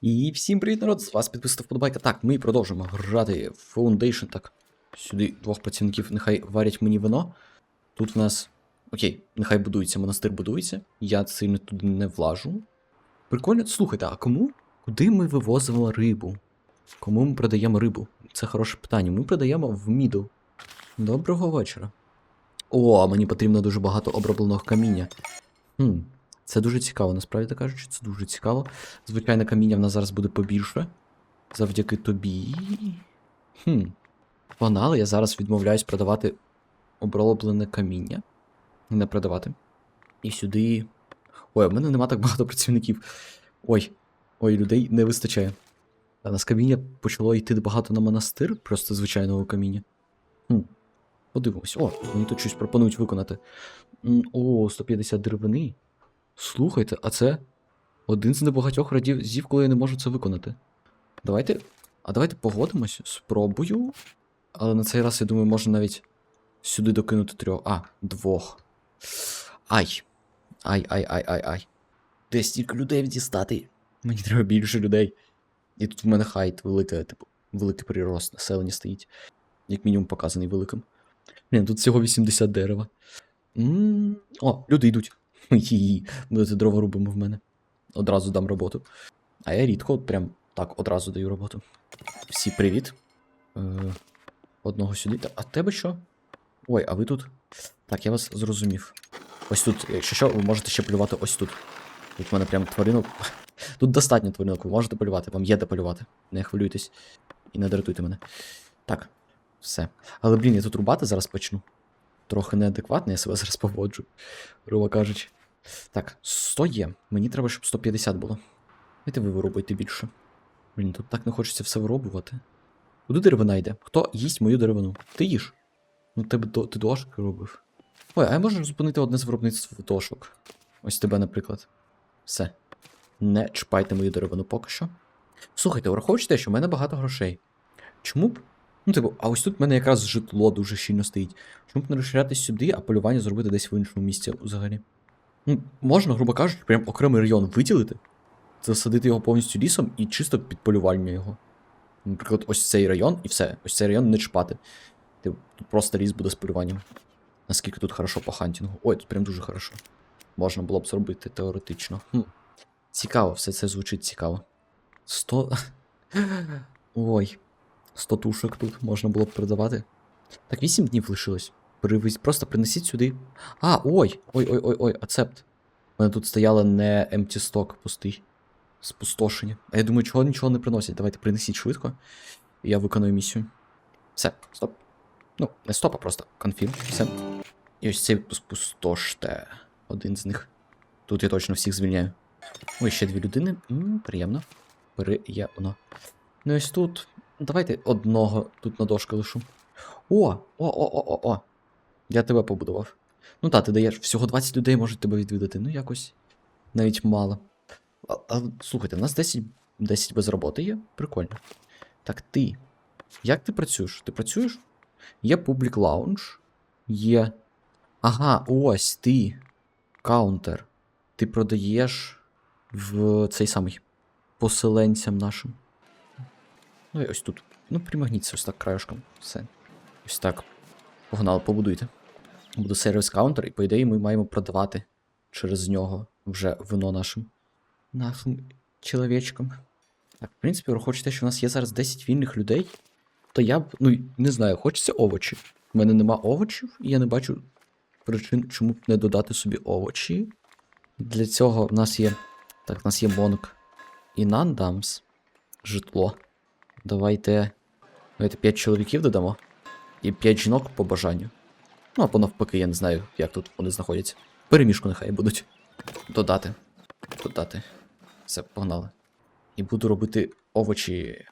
І всім привіт, народ! З вас підписав вподобайка. Так, ми продовжуємо грати в Foundation. Так, сюди двох працівників нехай варять мені вино. Тут в нас. Окей, нехай будується, монастир будується. Я сильно туди не влажу. Прикольно, слухайте, а кому? Куди ми вивозимо рибу? Кому ми продаємо рибу? Це хороше питання. Ми продаємо в Мідл. Доброго вечора. О, мені потрібно дуже багато обробленого каміння. Хм, це дуже цікаво, насправді так кажучи, це дуже цікаво. Звичайно, каміння в нас зараз буде побільше. Завдяки тобі. Хм. Погнали, я зараз відмовляюсь продавати оброблене каміння. Не продавати. І сюди. Ой, в мене нема так багато працівників. Ой, ой, людей не вистачає. А нас каміння почало йти багато на монастир, просто звичайного каміння. Хм. Подивимось. О, мені тут щось пропонують виконати. О, 150 деревини. Слухайте, а це один з небагатьох разів, коли я не можу це виконати. Давайте. А давайте погодимось. Спробую. Але на цей раз, я думаю, можна навіть сюди докинути трьох. А, двох. Ай. Ай, ай, ай, ай, ай. Де стільки людей дістати? Мені треба більше людей. І тут в мене хайт велика, типу, великий прирост населення стоїть. Як мінімум показаний великим. Блін, тут всього 80 дерева. м О, люди йдуть. Хі-хі, Будете дрова рубимо в мене. Одразу дам роботу. А я рідко, прям так одразу даю роботу. Всі привіт. Е, одного сюди. А тебе що? Ой, а ви тут? Так, я вас зрозумів. Ось тут, якщо що, ви можете ще полювати ось тут. Тут в мене прям тваринок. Тут достатньо тваринок, ви можете полювати, вам є де полювати. Не хвилюйтесь і не дратуйте мене. Так, все. Але, блін, я тут рубати зараз почну. Трохи неадекватно, я себе зараз поводжу, грубо кажучи. Так, 100 є. Мені треба, щоб 150 було. Давайте ви вирубуйте більше. Блін, тут так не хочеться все виробувати. Куди деревина йде? Хто їсть мою деревину? Ти їж. Ну, тебе до, ти дошки робив. Ой, а я можу зупинити одне з виробництв дошок. Ось тебе, наприклад. Все. Не чіпайте мою деревину поки що. Слухайте, враховуючи те, що в мене багато грошей. Чому б. Ну, типу, а ось тут в мене якраз житло дуже щільно стоїть. Чому б не розширяти сюди, а полювання зробити десь в іншому місці взагалі? Можна, грубо кажучи, прям окремий район виділити, засадити його повністю лісом і чисто під його. Наприклад, ось цей район і все. Ось цей район не чіпати. Типу, тут просто ліс буде з полюванням. Наскільки тут хорошо по хантінгу. Ой, тут прям дуже хорошо. Можна було б зробити теоретично. Хм. Цікаво, все це звучить цікаво. Сто. Ой. 100 тушок тут можна було б продавати. Так, 8 днів лишилось. Привезь, просто принесіть сюди. А, ой! Ой-ой-ой-ой, ацепт. У мене тут стояло не empty stock пустий. Спустошення. А я думаю, чого нічого не приносять. Давайте принесіть швидко. І я виконую місію. Все, стоп. Ну, не стоп, а просто конфірм. Все. І ось цей спустоште. Один з них. Тут я точно всіх звільняю. Ой, ще дві людини. М, приємно. Приємно. Ну ось тут. Давайте одного тут на дошку лишу. О! О-о-о-о-о! Я тебе побудував. Ну так, ти даєш всього 20 людей можуть тебе відвідати. Ну якось. Навіть мало. А, а, слухайте, у нас 10, 10 без роботи є. Прикольно. Так ти. Як ти працюєш? Ти працюєш? Є Public Lounge. Є. Ага, ось ти. Каунтер. Ти продаєш в цей самий поселенцям нашим. Ну і ось тут. Ну, примагніться ось так краюшком. Все. Ось так. Погнали, побудуйте. Буде сервіс каунтер, і по ідеї ми маємо продавати через нього вже вино нашим. Нашим чоловічкам. Так, в принципі, враховуючи те, що у нас є зараз 10 вільних людей, то я б, ну, не знаю, хочеться овочі. У мене нема овочів, і я не бачу причин, чому б не додати собі овочі. Для цього в нас є. Так, в нас є монк і нандамс. Житло. Давайте. Давайте 5 чоловіків додамо. І 5 жінок по бажанню. Ну, або навпаки, я не знаю, як тут вони знаходяться. Перемішку нехай будуть. Додати. Додати. Все, погнали. І буду робити овочі.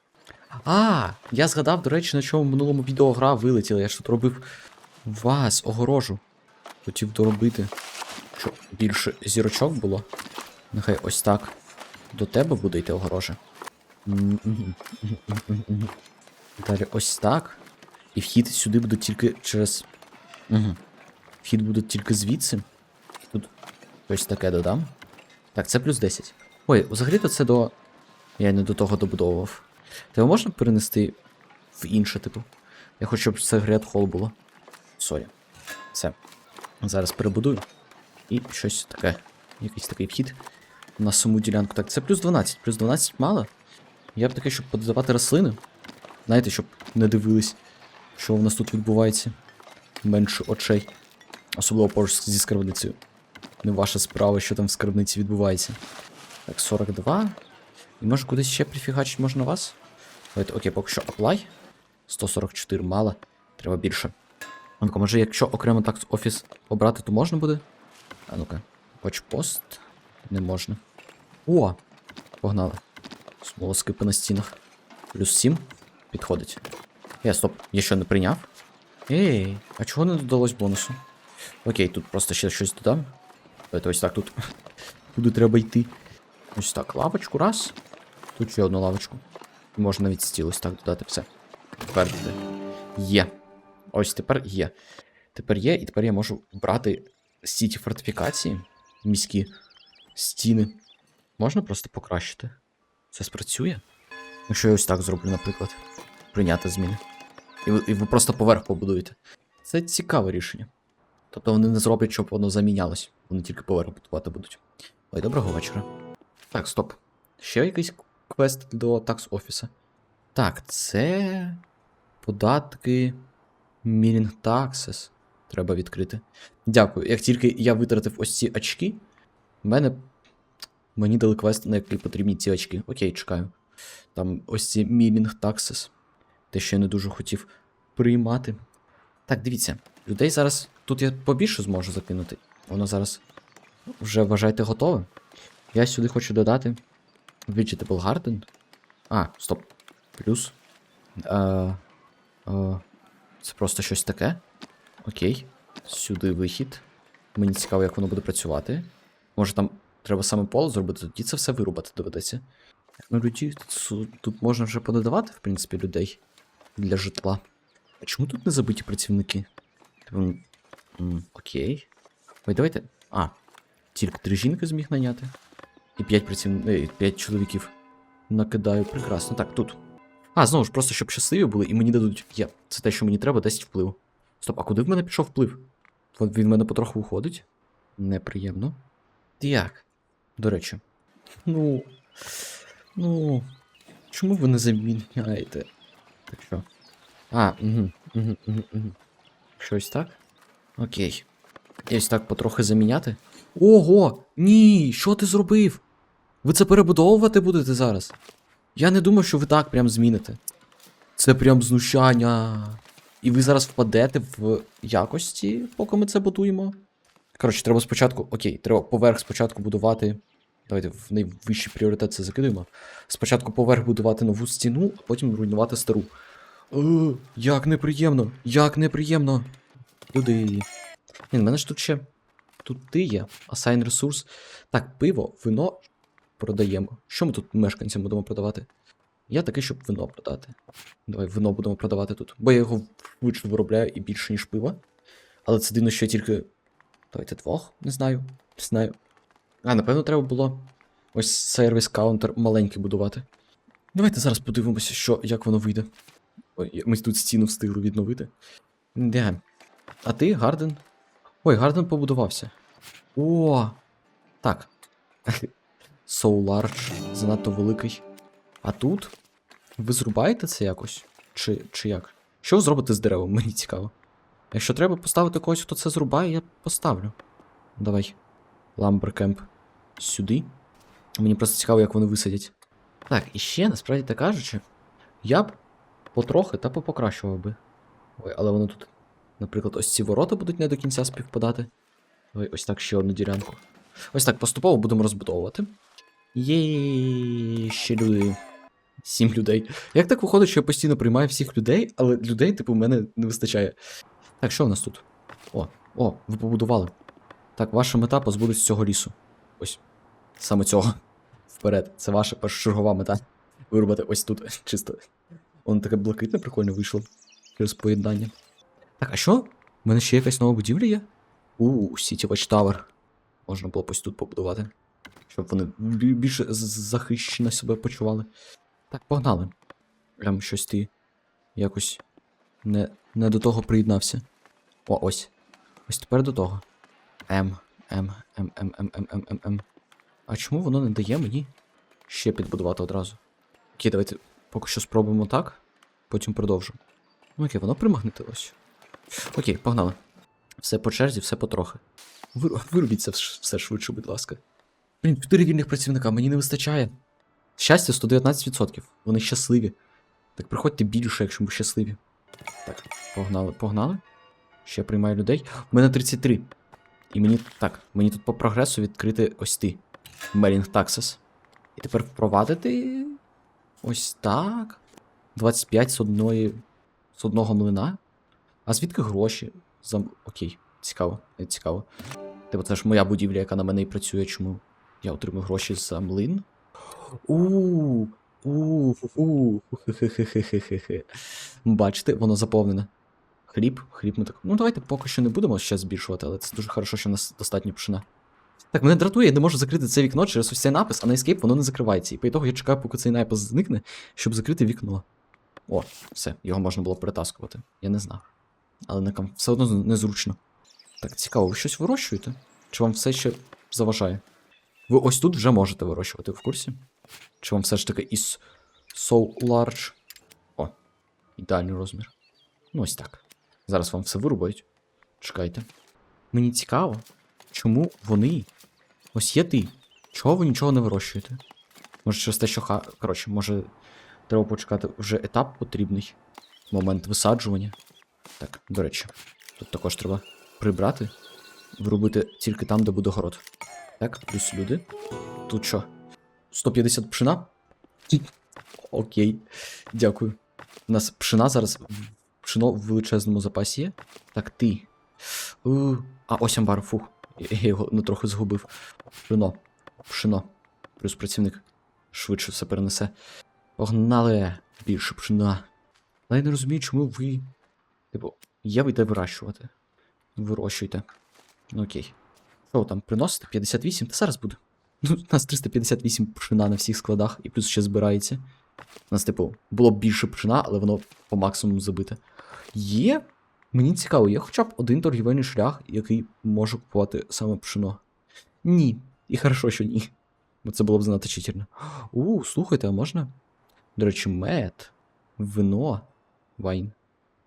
А, я згадав, до речі, на чому в минулому відео гра вилетіла. Я ж тут робив вас, огорожу. Хотів доробити. Щоб більше зірочок було. Нехай ось так. До тебе буде йти огорожа. Далі ось так. І вхід сюди буде тільки через. Угу. Вхід буде тільки звідси. Тут ось таке додам. Так, це плюс 10. Ой, взагалі-то це до Я не до того добудовував. Тебе можна перенести в інше, типу? Я хочу, щоб це Грет Холл було. Сорі. Все. Зараз перебудую. І щось таке. Якийсь такий вхід на саму ділянку. Так, це плюс 12. Плюс 12 мало. Я б таке, щоб подавати рослини. Знаєте, щоб не дивились, що в нас тут відбувається. Менше очей. Особливо поруч зі скарбницею. Не ваша справа, що там в скарбниці відбувається. Так, 42. І може кудись ще прифігачить можна вас? Давайте, окей, поки що apply. 144 мало. Треба більше. Ну-ка, може, якщо окремо так офіс обрати, то можна буде? А ну-ка. Почпост. Не можна. О! Погнали. Смолоскипи на стінах. Плюс 7. Підходить. Я стоп, я що не прийняв? Ей, а чого не додалось бонусу? Окей, тут просто ще щось додам. Давайте ось так тут. Куди треба йти. Ось так, лавочку, раз. Тут ще одну лавочку. Можна навіть стіл ось так додати все. Тепер буде. Є. Ось тепер є. Тепер є, і тепер я можу брати ці ті фортифікації, міські стіни. Можна просто покращити. Це спрацює? Якщо я ось так зроблю, наприклад. Прийняти зміни. І ви, і ви просто поверх побудуєте. Це цікаве рішення. Тобто вони не зроблять, щоб воно замінялось. Вони тільки поверх будувати будуть. Ой, доброго вечора. Так, стоп. Ще якийсь квест до такс офіса. Так, це. Податки. Мірінг таксес. Треба відкрити. Дякую. Як тільки я витратив ось ці очки, мене. Мені дали квест, на який потрібні ці очки. Окей, чекаю. Там ось ці мірінг таксес. Те, що я не дуже хотів приймати. Так, дивіться, людей зараз. Тут я побільше зможу закинути. Воно зараз вже вважайте готове. Я сюди хочу додати Vegetable Garden. А, стоп. Плюс. А, а, це просто щось таке. Окей. Сюди вихід. Мені цікаво, як воно буде працювати. Може там треба саме поле зробити, тоді це все вирубати доведеться. Ну, люди, тут, тут можна вже пододавати, в принципі, людей для житла. А чому тут не забиті працівники? Типу, окей. Ой, давайте. А, тільки три жінки зміг наняти. І п'ять працівників. П'ять чоловіків. Накидаю. Прекрасно. Так, тут. А, знову ж, просто щоб щасливі були, і мені дадуть. Я. Це те, що мені треба, 10 вплив. Стоп, а куди в мене пішов вплив? Він в мене потроху уходить. Неприємно. Так. До речі. Ну. Ну. Чому ви не заміняєте? Так що? А, угу, угу, угу, угу. Щось так? Окей. І ось так потрохи заміняти. Ого! Ні! Що ти зробив? Ви це перебудовувати будете зараз? Я не думав, що ви так прям зміните. Це прям знущання. І ви зараз впадете в якості, поки ми це будуємо. Коротше, треба спочатку. Окей, треба поверх спочатку будувати. Давайте в найвищий пріоритет це закидуємо. Спочатку поверх будувати нову стіну, а потім руйнувати стару. О, як неприємно! Як неприємно! Туди. Ні, в мене ж тут ще. Тут ти є. Assign ресурс. Так, пиво, вино продаємо. Що ми тут мешканцям будемо продавати? Я такий, щоб вино продати. Давай вино будемо продавати тут. Бо я його швидше виробляю і більше, ніж пиво. Але це дивно, що я тільки. Давайте двох, не знаю. Не знаю. А, напевно, треба було ось сервіс каунтер маленький будувати. Давайте зараз подивимося, що, як воно вийде. Ой, ми тут стіну встигли відновити. Де? А ти, Гарден? Ой, Гарден побудувався. О! Так. So large, занадто великий. А тут? Ви зрубаєте це якось? Чи, чи як? Що ви зробите з деревом? Мені цікаво. Якщо треба поставити когось, хто це зрубає, я поставлю. Давай. Ламберкемп сюди. Мені просто цікаво, як вони висадять. Так, і ще, насправді так кажучи, я б потрохи та попокращував би. Ой, але воно тут. Наприклад, ось ці ворота будуть не до кінця співпадати. Ой, ось так ще одну ділянку. Ось так поступово будемо розбудовувати. Є ще люди. Сім людей. Як так виходить, що я постійно приймаю всіх людей, але людей, типу, в мене не вистачає. Так, що у нас тут? О, о, ви побудували. Так, ваша мета позбутися цього лісу. Ось. Саме цього. Вперед. Це ваша першочергова мета. Вирубати ось тут. Чисто. Воно таке блакитне, прикольно вийшло. Через поєднання. Так, а що? У мене ще якась нова будівля є? У, City Watch Tower. Можна було ось тут побудувати. щоб вони більше захищено себе почували. Так, погнали. Прям щось ти якось не, не до того приєднався. О, ось. Ось тепер до того. М, М, М, М, М, М, М, М, М. А чому воно не дає мені ще підбудувати одразу? Окей, давайте поки що спробуємо так, потім продовжимо. Ну окей, воно примагнитилось. Окей, погнали. Все по черзі, все потрохи. Вир... Виробіть це все швидше, будь ласка. Блін, 4 вільних працівника, мені не вистачає. Щастя 119%. Вони щасливі. Так приходьте більше, якщо ви щасливі. Так, погнали, погнали. Ще приймаю людей. У мене 33. І мені. Так, мені тут по прогресу відкрити ось ти. Мерінг Таксас. І тепер впровадити. Ось так. 25 з одної. з одного млина. А звідки гроші? За... Окей, цікаво, цікаво. Типу, це ж моя будівля, яка на мене і працює, чому я отримую гроші за млин. У, у. Бачите, воно заповнене. Хліб, хліб ми так. Ну, давайте поки що не будемо ще збільшувати, але це дуже хорошо, що в нас достатньо пшена. Так, мене дратує, я не можу закрити це вікно через ось цей напис, а на Escape воно не закривається. І по ітогу я чекаю, поки цей напис зникне, щоб закрити вікно. О, все, його можна було перетаскувати. Я не знав. Але не кам... все одно незручно. Так, цікаво, ви щось вирощуєте? Чи вам все ще заважає? Ви ось тут вже можете вирощувати в курсі? Чи вам все ж таки із so large? О, ідеальний розмір. Ну ось так. Зараз вам все вирубають. Чекайте. Мені цікаво, чому вони. Ось є ти. Чого ви нічого не вирощуєте? Може, через те, що ха. Коротше, може, треба почекати вже етап потрібний. Момент висаджування. Так, до речі, тут також треба прибрати. Вирубити тільки там, де буде город. Так, плюс люди. Тут що? 150 пшена? Окей. Дякую. У нас пшена зараз. Пшено в величезному запасі є. Так, ти. У, А, ось амбар, фух. Я я його ну, трохи згубив. Пшено. Пшено. Плюс працівник. Швидше все перенесе. Погнали більше пшена. Але я не розумію, чому ви. Типу, є ви де вирощувати. Вирощуйте. Ну окей. Що там приносите? 58? Та зараз буде. Ну, у нас 358 пшена на всіх складах, і плюс ще збирається. У нас, типу, було б більше пшена, але воно по максимуму забите. Є. Мені цікаво, є хоча б один торгівельний шлях, який може купувати саме пшено. Ні. І хорошо, що ні. Бо це було б занадто читерно. У, слухайте, а можна? До речі, мед, вино, вайн.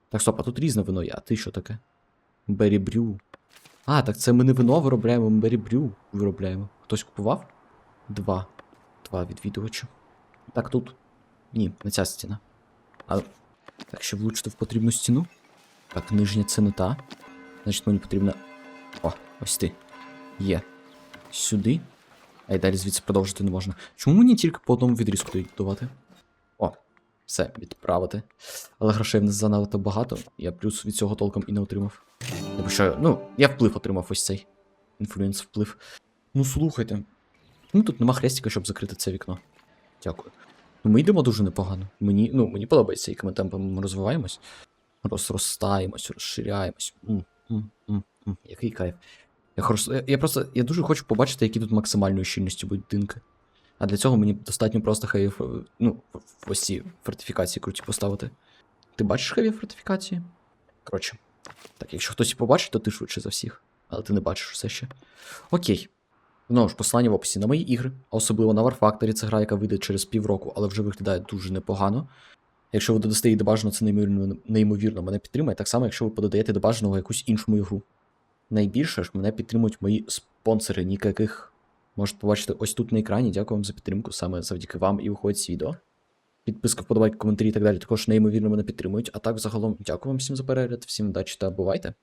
Так, стоп, а тут різне вино є. А ти що таке? Бері брю. А, так це ми не вино виробляємо, ми бері брю виробляємо. Хтось купував? Два. Два відвідувачі. Так, тут. Ні, не ця стіна. А. Так, ще влучити в потрібну стіну. Так, нижня це не та. Значить, мені потрібно. О, ось ти. Є. Сюди. А й далі звідси продовжити не можна. Чому мені тільки по одному відрізку давати? О, все, відправити. Але грошей в нас занадто багато. Я плюс від цього толком і не отримав. Тому що, ну, я вплив отримав ось цей. Інфлюенс вплив. Ну, слухайте. Ну тут нема хрестика, щоб закрити це вікно. Дякую. Ну, ми йдемо дуже непогано. Мені, ну, мені подобається, якими темпами ми розвиваємось. Розростаємось, розширяємось. М, м, м, м, Який кайф. Я, хорошо, я, просто я дуже хочу побачити, які тут максимальної щільності будинки. А для цього мені достатньо просто хеві, ну, в- в- ось ці фортифікації круті поставити. Ти бачиш хеві фортифікації? Коротше. Так, якщо хтось і побачить, то ти швидше за всіх. Але ти не бачиш все ще. Окей. Знову ж, послання в описі на мої ігри, а особливо на Warfactory, це гра, яка вийде через півроку, але вже виглядає дуже непогано. Якщо ви додасте її до бажаного, це неймовірно, неймовірно мене підтримає. Так само, якщо ви подаєте до бажаного якусь іншу мою гру. Найбільше ж мене підтримують мої спонсори, ніка яких можете побачити ось тут на екрані. Дякую вам за підтримку. Саме завдяки вам і виходить ці відео. Підписка, вподобайки, коментарі і так далі також неймовірно мене підтримують. А так, загалом, дякую вам всім за перегляд, всім удачі та бувайте!